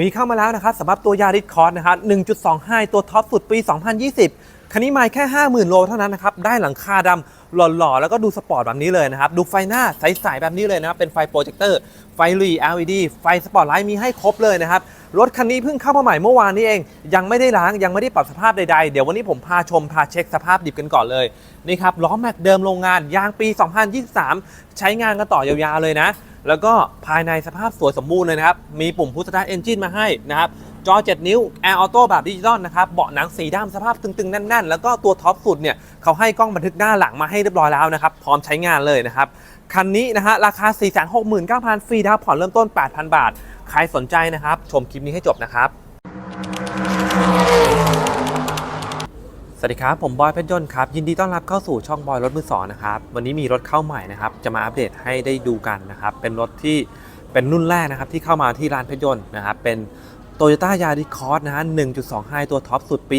มีเข้ามาแล้วนะครับสำหรับตัวยาริสคอร์สนะครับ1.25 ตัวท็อปสุดปี 2020 คันนี้ม่แค่ 50,000 โลเท่านั้นนะครับ ได้หลังคาดำหล่อๆ แล้วก็ดูสปอร์ตแบบนี้เลยนะครับ ดูไฟหน้าใสๆแบบนี้เลยนะครับ เป็นไฟโปรเจคเตอร์ ไฟลี LED ไฟสปอร์ตไลท์มีให้ครบเลยนะครับ รถคันนี้เพิ่งเข้ามาใหม่เมื่อวานนี้เอง ยังไม่ได้ล้าง ยังไม่ได้ปรับสภาพใดๆ เดี๋ยววันนี้ผมพาชมพาเช็คสภาพดิบกันก่อนเลย นี่ครับล้อแม็กเดิมโรงงานยางปี 2023 ใช้งานกันต่อยาวๆเลยนะ แล้วก็ภายในสภาพสวยสมบูรณ์เลยนะครับ มีปุ่มพุทธตาร์เอนจินมาให้นะครับ จอ 7 นิ้วแอร์ออโต้แบบดิจิตอลนะครับ เบาะหนังสีดำสภาพตึงๆ แน่นๆ แล้วก็ตัวท็อปสุดเนี่ยเขาให้กล้องบันทึกหน้าหลังมาให้เรียบร้อยแล้วนะครับ พร้อมใช้งานเลยนะครับ คันนี้นะฮะราคา 469,000 ฟรีดาวน์ผ่อนเริ่มต้น 8,000 บาท ใครสนใจนะครับ ชมคลิปนี้ให้จบนะครับ วัสดีครับ ผมบอยเพชรยนต์ครับ ยินดีต้อนรับเข้าสู่ช่องบอยรถมือสองนะครับวันนี้มีรถเข้าใหม่นะครับ จะมาอัปเดตให้ได้ดูกันนะครับ เป็นรถที่เป็นรุ่นแรกนะครับที่เข้ามาที่ร้านเพชรยนต์นะครับ เป็นโตโยต้ายาริคอร์สนะฮะ1.25 ตัวท็อปสุดปี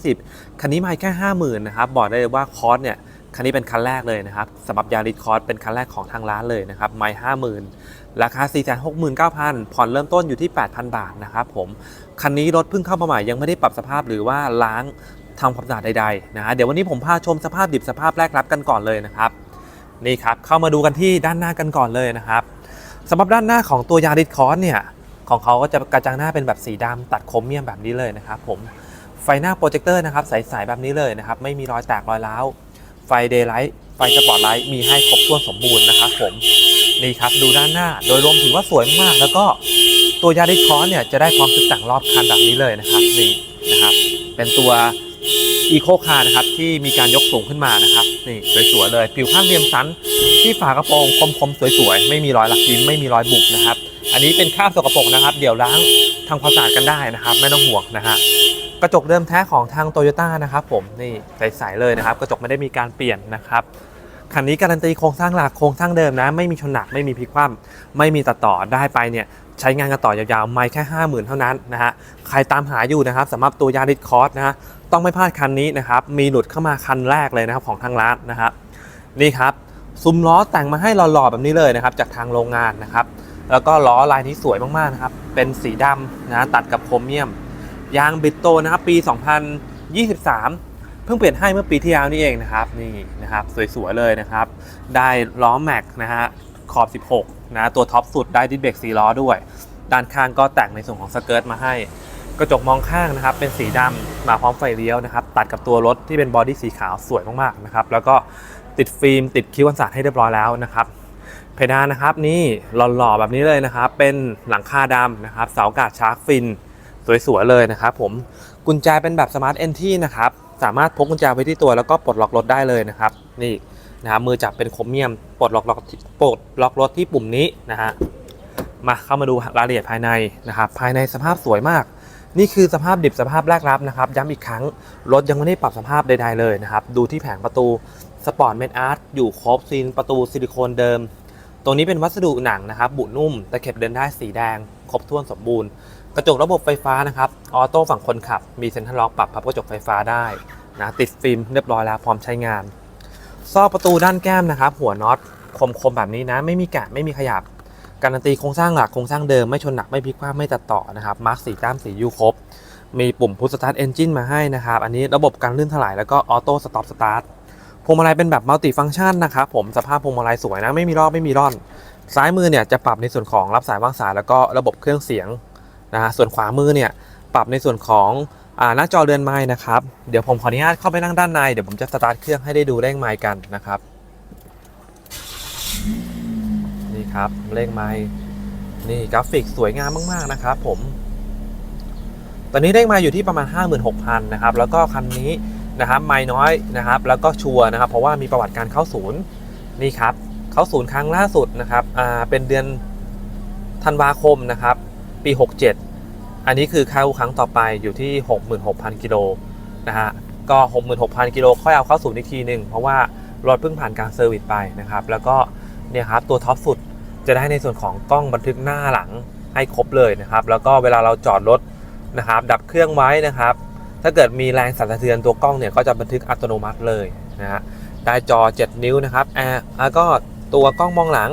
2020 คันนี้มาแค่ 50,000นะครับ บอกได้เลยว่าคอร์สเนี่ย คันนี้เป็นคันแรกเลยนะครับสำหรับยาริคอร์สเป็นคันแรกของทางร้านเลยนะครับไม่50,000 ราคา 469,000 ผ่อนเริ่มต้นอยู่ที่ 8,000 บาทนะครับผม คันนี้รถเพิ่งเข้ามาใหม่ยังไม่ได้ปรับสภาพหรือว่าล้าง ทำความสะอาดใดๆนะฮะเดี๋ยววันนี้ผมพาชมสภาพดิบสภาพแรกรับกันก่อนเลยนะครับนี่ครับเข้ามาดูกันที่ด้านหน้ากันก่อนเลยนะครับสำหรับด้านหน้าของตัวยาริคอร์สเนี่ยของเขาก็จะกระจังหน้าเป็นแบบสีดำตัดคมเมียมแบบนี้เลยนะครับผมไฟหน้าโปรเจคเตอร์นะครับใสๆแบบนี้เลยนะครับไม่มีรอยแตกรอยร้าวไฟเดย์ไลท์ไฟสปอตไลท์มีให้ครบถ้วนสมบูรณ์นะครับผมนี่ครับดูด้านหน้าโดยรวมถือว่าสวยมาก แล้วก็ตัวยาริคอร์สเนี่ยจะได้ความตึกต่งรอบคันแบบนี้เลยนะครับนี่นะครับเป็นตัว อีโคคาร์นะครับที่มีการยกสูงขึ้นมานะครับนี่สวยๆเลยผิวข้างเรียมสัน ที่ฝากระโปรงคมๆสวยๆ ไม่มีรอยหลักยิ้มไม่มีรอยบุบนะครับ อันนี้เป็นคราบสกปรกนะครับ เดี๋ยวล้างทำความสะอาดกันได้นะครับ ไม่ต้องห่วงนะฮะกระจกเดิมแท้ของทางโตโยต้านะครับผมนี่ใสๆเลยนะครับ กระจกไม่ได้มีการเปลี่ยนนะครับคันนี้การันตีโครงสร้างหลักโครงสร้างเดิมนะ ไม่มีชนหนักไม่มีพลิกคว่ำไม่มีตัดต่อได้ไปเนี่ย ใช้งานกันต่อยาวๆ ไม่แค่ 50,000 เท่านั้นนะฮะ ใครตามหาอยู่นะครับสำหรับตัวยาริสคอร์สนะฮะ ต้องไม่พลาดคันนี้นะครับ มีหลุดเข้ามาคันแรกเลยนะครับของทางร้านนะครับนี่ครับ ซุ้มล้อแต่งมาให้หล่อๆแบบนี้เลยนะครับ จากทางโรงงานนะครับ แล้วก็ล้อลายนี้สวยมากๆนะครับ เป็นสีดำนะตัดกับโครเมียม ยางบิดโตนะครับปี 2023เพิ่งเปลี่ยนให้เมื่อปีที่แล้วนี่เองนะครับนี่นะครับสวยๆเลยนะครับ ได้ล้อแม็กนะฮะ ขอบ 16 นะ ตัวท็อปสุดได้ดิสเบรกสีล้อด้วย ด้านข้างก็แต่งในส่วนของสเกิร์ตมาให้ กระจกมองข้างนะครับ เป็นสีดำมาพร้อมไฟเลี้ยวนะครับ ตัดกับตัวรถที่เป็นบอดี้สีขาวสวยมากๆนะครับ แล้วก็ติดฟิล์มติดคิ้วกันศาสตร์ให้เรียบร้อยแล้วนะครับ เพดานนะครับนี่หล่อๆแบบนี้เลยนะครับ เป็นหลังคาดำนะครับ เสากาดชาร์กฟินสวยๆเลยนะครับผม กุญแจเป็นแบบสมาร์ทเอนที่นะครับ สามารถพกกุญแจไว้ที่ตัวแล้วก็ปลดล็อกรถได้เลยนะครับ นี่ นะครับมือจับเป็นโครเมียมปลดล็อกล็อกปลดล็อกรถที่ปุ่มนี้นะฮะมาเข้ามาดูรายละเอียดภายในนะครับภายในสภาพสวยมาก นี่คือสภาพดิบสภาพแรกรับนะครับย้ำอีกครั้งรถยังไม่ได้ปรับสภาพใดๆเลยนะครับดูที่แผงประตูสปอร์ตเมดอาร์ตอยู่ครบซีนประตูซิลิโคนเดิม ตรงนี้เป็นวัสดุหนังนะครับบุนุ่มตะเข็บเดินได้สีแดง ครบถ้วนสมบูรณ์ กระจกระบบไฟฟ้านะครับออโต้ฝั่งคนขับ มีเซ็นทรัลล็อกปรับพับกระจกไฟฟ้าได้นะติดฟิล์มเรียบร้อยแล้วพร้อมใช้งาน ซอกประตูด้านแก้มนะครับ หัวน็อตคมๆแบบนี้นะ ไม่มีแกะไม่มีขยับ การันตีโครงสร้างหลักโครงสร้างเดิมไม่ชนหนักไม่พลิกคว่ำไม่ตัดต่อนะครับมาร์กสีแต้มสียูครบ มีปุ่มพุทสตาร์ทเอนจินมาให้นะครับ อันนี้ระบบการลื่นถลายแล้วก็ออโต้สต็อปสตาร์ทพวงมาลัยเป็นแบบมัลติฟังก์ชันนะครับผมสภาพพวงมาลัยสวยนะไม่มีรอบไม่มีร่อน ซ้ายมือเนี่ยจะปรับในส่วนของรับสายวางสายแล้วก็ระบบเครื่องเสียงนะฮะส่วนขวามือเนี่ยปรับในส่วนของ หน้าจอเรือนไม้นะครับ เดี๋ยวผมขออนุญาตเข้าไปนั่งด้านในเดี๋ยวผมจะสตาร์ทเครื่องให้ได้ดูเลขไม้กันนะครับ นี่ครับเลขไม้นี่กราฟิกสวยงามมากๆนะครับ ผม ตอนนี้เลขไม้อยู่ที่ประมาณ 56,000นะครับ แล้วก็คันนี้นะครับไม่น้อยนะครับ แล้วก็ชัวร์นะครับ เพราะว่ามีประวัติการเข้าศูนย์นี่ครับ เข้าศูนย์ครั้งล่าสุดนะครับ อ่าเป็นเดือนธันวาคมนะครับ ปี 67 อันนี้คือเข้าครั้งต่อไปอยู่ที่ 66,000กิโลนะฮะก็ 66,000กิโลค่อยเอาเข้าศูนย์อีกทีหนึ่งเพราะว่ารถเพิ่งผ่านการเซอร์วิสไปนะครับแล้วก็เนี่ยครับตัวท็อปสุดจะได้ในส่วนของกล้องบันทึกหน้าหลังให้ครบเลยนะครับ แล้วก็เวลาเราจอดรถนะครับ ดับเครื่องไว้นะครับ ถ้าเกิดมีแรงสั่นสะเทือนตัวกล้องเนี่ยก็จะบันทึกอัตโนมัติเลยนะฮะได้จอ 7 นิ้วนะครับแอร์แล้วก็ตัวกล้องมองหลัง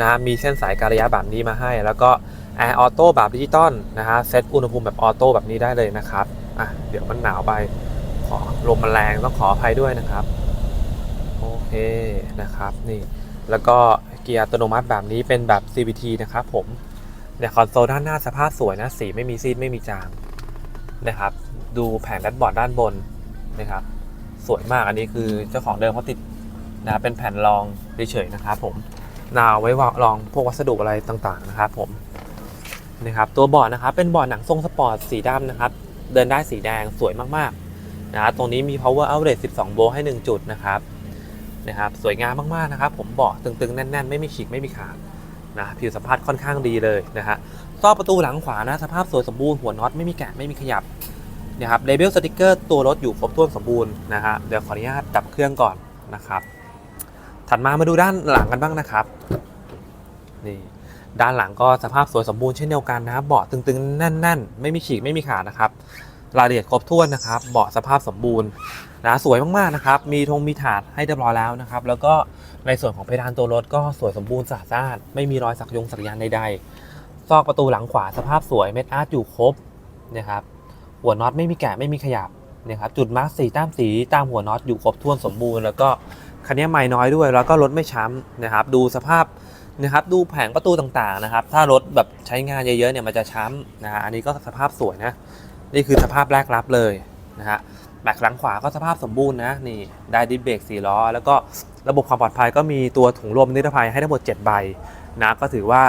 นะมีเส้นสายการระยะแบบนี้มาให้ แล้วก็ แอร์ออโต้แบบดิจิตอลนะฮะเซตอุณหภูมิแบบออโต้แบบนี้ได้เลยนะครับอะเดี๋ยวมันหนาวไปขอลมมันแรงต้องขออภัยด้วยนะครับ โอเคนะครับนี่แล้วก็เกียร์อัตโนมัติแบบนี้เป็นแบบ CVT นะครับผมเนี่ยคอนโซลด้านหน้าสภาพสวยนะสีไม่มีซีดไม่มีจางนะครับดูแผงแดชบอร์ดด้านบนนะครับสวยมากอันนี้คือเจ้าของเดิมเขาติดนะเป็นแผ่นรองเฉยๆนะครับผมนาเอาไว้วางรองพวกวัสดุอะไรต่างๆนะครับผม นะครับตัวบอร์ดนะครับเป็นบอร์ดหนังทรงสปอร์ตสีดำนะครับเดินได้สีแดงสวยมากๆนะตรงนี้มี power outlet 12 โวลต์ให้ 1 จุดนะครับนะครับสวยงามมากๆนะครับ ผมเบาะตึงๆ แน่น ๆ ไม่มีฉีกไม่มีขาดนะผิวสัมผัสค่อนข้างดีเลยนะฮะซอกประตูหลังขวานะสภาพสวยสมบูรณ์หัวน็อตไม่มีแกะไม่มีขยับนะครับเลเบลสติกเกอร์ตัวรถอยู่ครบถ้วนสมบูรณ์นะฮะเดี๋ยวขออนุญาตดับเครื่องก่อนนะครับ ถัดมามาดูด้านหลังกันบ้างนะครับนี่ ด้านหลังก็สภาพสวยสมบูรณ์เช่นเดียวกันนะครับเบาะตึงๆ แน่น ๆ ไม่มีฉีกไม่มีขาดนะครับรายละเอียดครบถ้วนนะครับเบาะสภาพสมบูรณ์นะสวยมากๆนะครับมีธงมีถาดให้เรียบร้อยแล้วนะครับแล้วก็ในส่วนของเพดานตัวรถก็สวยสมบูรณ์สะอาดไม่มีรอยสักยงสักยันใดๆซอกประตูหลังขวาสภาพสวยเม็ดอาร์ตอยู่ครบนะครับหัวน็อตไม่มีแกะไม่มีขยับนะครับจุดมาร์กสีตามสีตามหัวน็อตอยู่ครบถ้วนสมบูรณ์ แล้วก็คันนี้ไม่น้อยด้วย แล้วก็รถไม่ช้ำนะครับดูสภาพ นะครับดูแผงประตูต่างๆนะครับ ถ้ารถแบบใช้งานเยอะๆเนี่ยมันจะช้ำนะฮะอันนี้ก็สภาพสวยนะนี่คือสภาพแรกรับเลยนะฮะแบกหลังขวาก็สภาพสมบูรณ์นะนี่ได้ดิสเบรกสี่ล้อ แล้วก็ระบบความปลอดภัยก็มีตัวถุงลมนิรภัยให้ทั้งหมด 7 ใบนะก็ถือว่า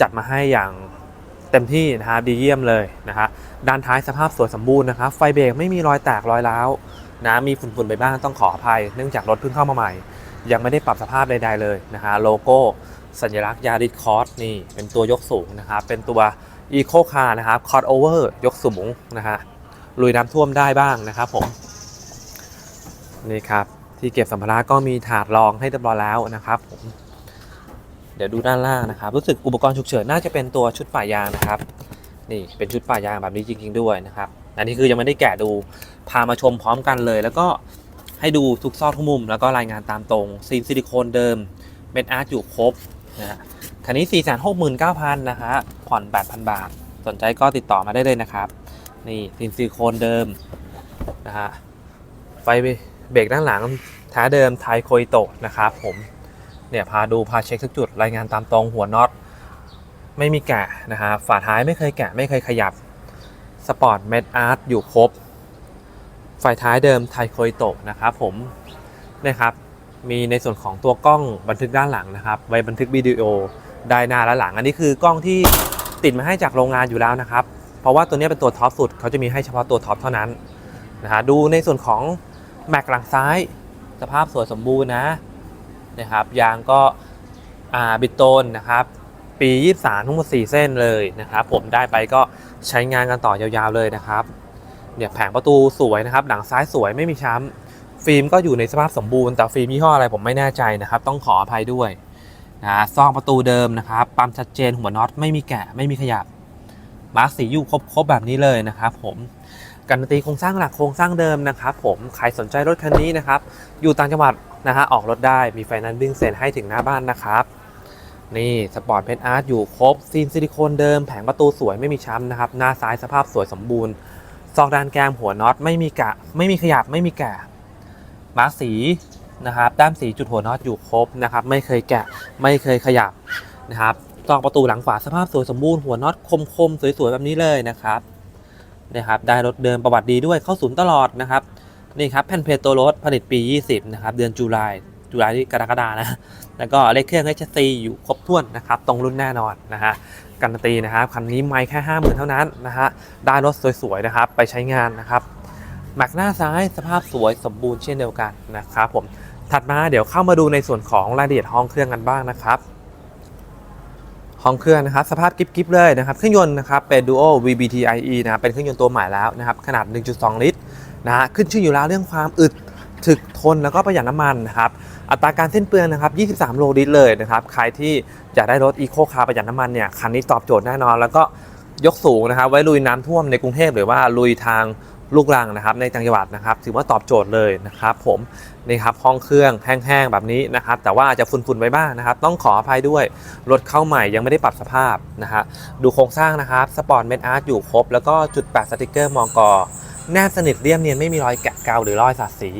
จัดมาให้อย่างเต็มที่นะครับดีเยี่ยมเลยนะฮะด้านท้ายสภาพสวยสมบูรณ์นะครับไฟเบรกไม่มีรอยแตกรอยร้าวนะมีฝุ่นๆไปบ้างต้องขออภัย เนื่องจากรถเพิ่งเข้ามาใหม่ ยังไม่ได้ปรับสภาพใดๆเลยนะฮะโลโก้ สัญลักษณ์ยาริสคอร์สนี่เป็นตัวยกสูงนะครับเป็นตัวอีโคคาร์นะครับคอร์ดโอเวอร์ยกสูงนะฮะลุยน้ำท่วมได้บ้างนะครับผมนี่ครับที่เก็บสัมภาระก็มีถาดรองให้เรียบร้อยแล้วนะครับผมเดี๋ยวดูด้านล่างนะครับ รู้สึกอุปกรณ์ฉุกเฉินน่าจะเป็นตัวชุดป่ายางนะครับ นี่เป็นชุดป่ายางแบบนี้จริง ๆ ด้วยนะครับ อันนี้คือยังไม่ได้แกะดูพามาชมพร้อมกันเลย แล้วก็ให้ดูทุกซอกทุกมุม แล้วก็รายงานตามตรงซีนซิลิโคนเดิมเม็ดอาร์ตอยู่ครบ นะฮะคันนี้ 4 6 9 0 0 0นะฮะผ่อน 8,000 บาท สนใจก็ติดต่อมาได้เลยนะครับ นี่ซินซิลิโคนเดิมนะฮะไฟเบรกด้านหลังแท้เดิมไทโคยโตะนะครับผมเนี่ยพาดูพาเช็คทุกจุดรายงานตามตรงหัวน็อตไม่มีแกะนะฮะฝาท้ายไม่เคยแกะไม่เคยขยับสปอร์ตเมดอาร์ตอยู่ครบไฟท้ายเดิมไทโคยโตะนะครับผมนะครับ มีในส่วนของตัวกล้องบันทึกด้านหลังนะครับ ไว้บันทึกวิดีโอได้หน้าและหลัง อันนี้คือกล้องที่ติดมาให้จากโรงงานอยู่แล้วนะครับ เพราะว่าตัวนี้เป็นตัวท็อปสุดเขาจะมีให้เฉพาะตัวท็อปเท่านั้นนะฮะดูในส่วนของแม็กหลังซ้าย สภาพสวยสมบูรณ์นะนะครับยางก็อ่าบิดโตนนะครับ ปี 23 ทั้งหมด 4 เส้นเลยนะครับ ผมได้ไปก็ใช้งานกันต่อยาวๆเลยนะครับเนี่ยแผงประตูสวยนะครับ หลังซ้ายสวยไม่มีช้ำ ฟิล์มก็อยู่ในสภาพสมบูรณ์แต่ฟิล์มยี่ห้ออะไรผมไม่แน่ใจนะครับ ต้องขออภัยด้วยนะซองประตูเดิมนะครับปั๊มชัดเจนหัวน็อตไม่มีแกะไม่มีขยับมาร์กสีอยู่ครบครบแบบนี้เลยนะครับผมการันตีโครงสร้างหลักโครงสร้างเดิมนะครับผมใครสนใจรถคันนี้นะครับ อยู่ต่างจังหวัดนะฮะออกรถได้มีไฟนันซ์วิ่งเซ็นให้ถึงหน้าบ้านนะครับ นี่สปอร์ตเพนอาร์ตอยู่ครบซีนซิลิโคนเดิมแผงประตูสวยไม่มีช้ำนะครับ หน้าซ้ายสภาพสวยสมบูรณ์ ซอกด้านแก้มหัวน็อตไม่มีกะ ไม่มีขยับไม่มีแกะ มาร์กสีนะครับด้ามสีจุดหัวน็อตอยู่ครบนะครับ ไม่เคยแกะไม่เคยขยับนะครับซอกประตูหลังขวาสภาพสวยสมบูรณ์หัวน็อตคมๆสวยๆแบบนี้เลยนะครับนะครับ ได้รถเดิมประวัติดีด้วยเข้าศูนย์ตลอดนะครับนี่ครับแผ่นเพจตัวรถผลิตปี 20 นะครับ เดือนจุลายจุลายที่กรกฎานะ แล้วก็เลขเครื่อง HC อยู่ครบถ้วนนะครับ ตรงรุ่นแน่นอนนะฮะการันตีนะครับคันนี้ไม่แค่ 50,000 เท่านั้นนะฮะได้รถสวยๆนะครับ ไปใช้งานนะครับ แม็กหน้าซ้ายสภาพสวยสมบูรณ์เช่นเดียวกันนะครับผมถัดมาเดี๋ยวเข้ามาดูในส่วนของรายละเอียดห้องเครื่องกันบ้างนะครับห้องเครื่องนะครับสภาพกิ๊บๆเลยนะครับเครื่องยนต์นะครับเป็น Duo VBTIE นะเป็นเครื่องยนต์ตัวใหม่แล้วนะครับขนาด 1.2 ลิตรนะฮะขึ้นชื่ออยู่แล้วเรื่องความอึดถึกทนแล้วก็ประหยัดน้ำมันนะครับอัตราการสิ้นเปลืองนะครับ 23 โลลิตรเลยนะครับใครที่อยากได้รถอีโคคาร์ประหยัดน้ำมันเนี่ยคันนี้ตอบโจทย์แน่นอน แล้วก็ยกสูงนะครับไว้ลุยน้ำท่วมในกรุงเทพหรือว่าลุยทาง ลูกรังนะครับในต่างจังหวัดนะครับ ถือว่าตอบโจทย์เลยนะครับ ผมนี่ครับห้องเครื่องแห้งๆแบบนี้นะครับ แต่ว่าอาจจะฝุ่นๆไว้บ้างนะครับ ต้องขออภัยด้วยรถเข้าใหม่ยังไม่ได้ปรับสภาพนะฮะดูโครงสร้างนะครับสปอร์ตเมดอาร์ตอยู่ครบ แล้วก็จุดแปะสติกเกอร์มองกอแนบสนิทเรียบเนียนไม่มีรอยแกะกาวหรือรอยสาดสี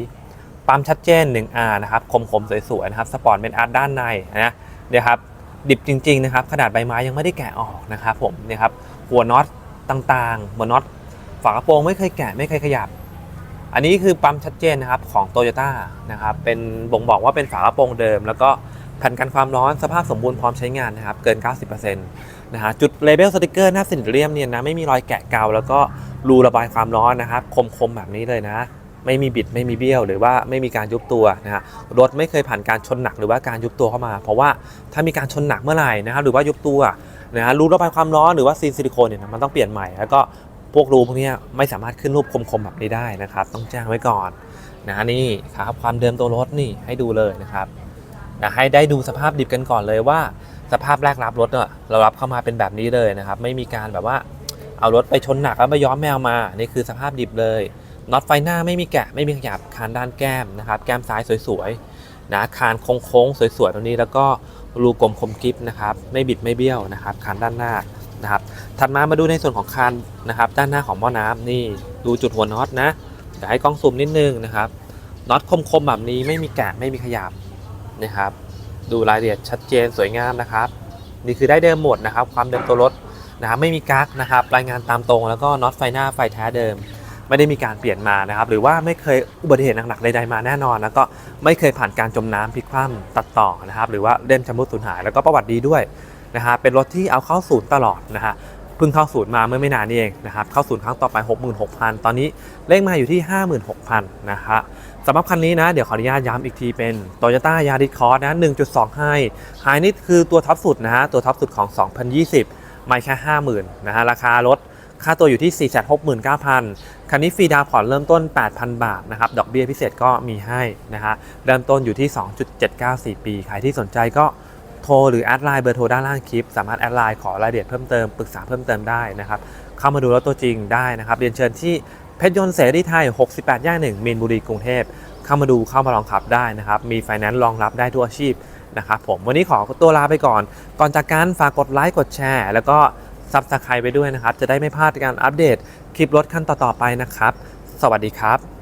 ปั๊มชัดเจน 1R นะครับคมๆสวยๆนะครับสปอร์ตเป็นอาร์ตด้านในนะเนี่ยครับดิบจริงๆนะครับขนาดใบไม้ยังไม่ได้แกะออกนะครับผมเนี่ยครับหัวน็อตต่างๆหัวน็อต ฝากระโปรงไม่เคยแกะไม่เคยขยับ อันนี้คือปั๊มชัดเจนนะครับของ t o y ยต้านะครับเป็นบ่งบอกว่าเป็นฝากระโปรงเดิม แล้วก็แผ่นกันความร้อนสภาพสมบูรณ์พร้อมใช้งานนะครับเกิน 90%นะฮะจุดเลเบลสติกเกอร์หน้าสนิทเรียมเนี่ยนะไม่มีรอยแกะเกาแล้วก็รูระบายความร้อนนะครับคมๆแบบนี้เลยนะไม่มีบิดไม่มีเบี้ยวหรือว่าไม่มีการยุบตัวนะฮะรถไม่เคยผ่านการชนหนักหรือว่าการยุบตัวเข้ามา เพราะว่าถ้ามีการชนหนักเมื่อไหร่นะครับหรือว่ายุบตัวนะฮะรูระบายความร้อนหรือว่าซีนซิลิโคนเนี่ยมันต้องเปลี่ยนใหม่แล้วก็ พวกรูพวกนี้ไม่สามารถขึ้นรูปคมๆแบบนี้ได้นะครับ ต้องแจ้งไว้ก่อนนะนี่ครับความเดิมตัวรถนี่ให้ดูเลยนะครับนะให้ได้ดูสภาพดิบกันก่อนเลยว่า สภาพแรกรับรถเนี่ยเรารับเข้ามาเป็นแบบนี้เลยนะครับ ไม่มีการแบบว่าเอารถไปชนหนักแล้วไปย้อมแมวมา นี่คือสภาพดิบเลยน็อตไฟหน้าไม่มีแกะไม่มีขยับคานด้านแก้มนะครับ แก้มซ้ายสวยๆนะคานโค้งๆสวยๆตรงนี้แล้วก็รูกลมคมกริบนะครับ ไม่บิดไม่เบี้ยวนะครับคานด้านหน้า นะครับถัดมามาดูในส่วนของคานนะครับ ด้านหน้าของหม้อน้ำนี่ดูจุดหัวน็อตนะเดี๋ยวให้กล้องซูมนิดนึงนะครับน็อตคมๆแบบนี้ไม่มีแกะไม่มีขยับนะครับ ดูรายละเอียดชัดเจนสวยงามนะครับ นี่คือได้เดิมหมดนะครับ ความเดิมตัวรถนะครับไม่มีกั๊กนะครับ รายงานตามตรงแล้วก็น็อตไฟหน้าไฟแท้เดิม ไม่ได้มีการเปลี่ยนมานะครับ หรือว่าไม่เคยอุบัติเหตุหนักๆใดๆมาแน่นอน แล้วก็ไม่เคยผ่านการจมน้ำพลิกคว่ำตัดต่อนะครับ หรือว่าเล่มชำรุดสูญหายแล้วก็ประวัติดีด้วย นะฮะเป็นรถที่เอาเข้าศูนย์ตลอดนะฮะเพิ่งเข้าศูนย์มาเมื่อไม่นานนี้เองนะครับเข้าศูนย์ครั้งต่อไป 66,000 ตอนนี้เลขมาอยู่ที่ 56,000 นะฮะสำหรับคันนี้นะ เดี๋ยวขออนุญาตย้ำอีกทีเป็น Toyota Yaris Cross นะ 1.2ไฮไฮนี่คือตัวท็อปสุดนะฮะตัวท็อปสุดของ 2020 ไม่แค่ 50,000 นะฮะราคารถค่าตัวอยู่ที่ 469,000 คันนี้ฟรีดาวน์ผ่อนเริ่มต้น 8,000 บาทนะครับ ดอกเบี้ยพิเศษก็มีให้นะฮะ เริ่มต้นอยู่ที่ 2.794 ปี ใครที่สนใจก็ โทรหรือแอดไลน์เบอร์โทรด้านล่างคลิป สามารถแอดไลน์ขอรายละเอียดเพิ่มเติมปรึกษาเพิ่มเติมได้นะครับ เข้ามาดูรถตัวจริงได้นะครับ เรียนเชิญที่เพชรยนต์เสรีไทย 68 ย่าน1มีนบุรีกรุงเทพ เข้ามาดูเข้ามาลองขับได้นะครับ มีไฟแนนซ์รองรับได้ทั่วอาชีพนะครับผมวันนี้ขอตัวลาไปก่อน ก่อนจากการฝากกดไลค์กดแชร์ แล้วก็ซับสไครต์ไปด้วยนะครับ จะได้ไม่พลาดการอัปเดตคลิปรถคันต่อๆไปนะครับ สวัสดีครับ